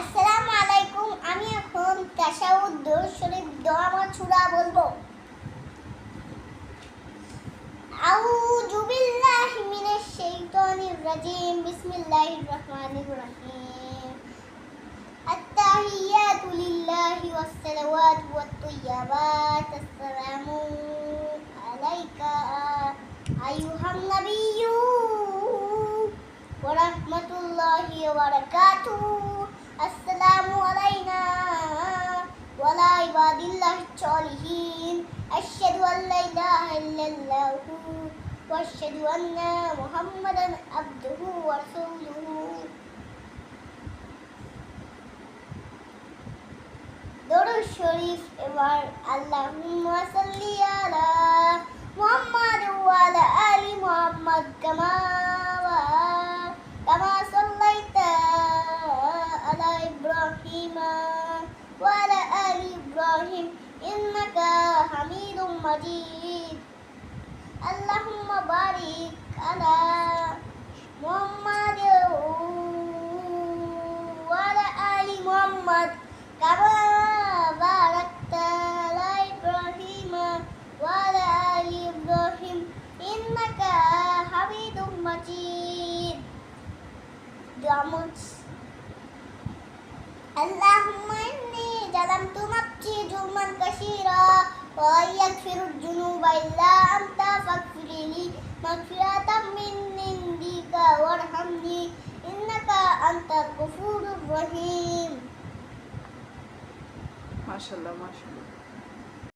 আসসালামু আলাইকুম, আমি এখন কাশাউদ্দৌর শরীফ দোয়া মাছুরা বলব। আউযু বিল্লাহি মিনাশ শাইতানির রাজিম, বিসমিল্লাহির রহমানির রহিম। আত-তাহিয়াতু লিল্লাহি ওয়াস-সালাওয়াতু ওয়াত-তাইয়্যাবাত আসসালামু আলাইকা আইয়ুহান নাবিয়্যু ওয়া রাহমাতুল্লাহি ওয়া বারাকাতুহু عباد الله الصالحين أشهد أن لا إله إلا الله وأشهد أن محمدا عبده ورسوله দরুদ শরীফ এবার আল্লাহুম্মা সাল্লি আলা মুহাম্মাদ ওয়া আলা আলি মুহাম্মাদ কামা কামা সাল্লাইতা আলা ইব্রাহিম ওয়া আলা আলি Ibrahim innaka hamidum majid Allahumma barik ala Muhammad wa ala ali Muhammad kama barakta ala Ibrahim wa ala ali Ibrahim innaka hamidum majid Jamuts Allahumma inni jalamtu ظلما كثيرا وأن يغفر الذنوب إلا أنت فاغفر لي مغفرة من عندك وارحمني إنك أنت الغفور الرحيم ما شاء الله ما شاء الله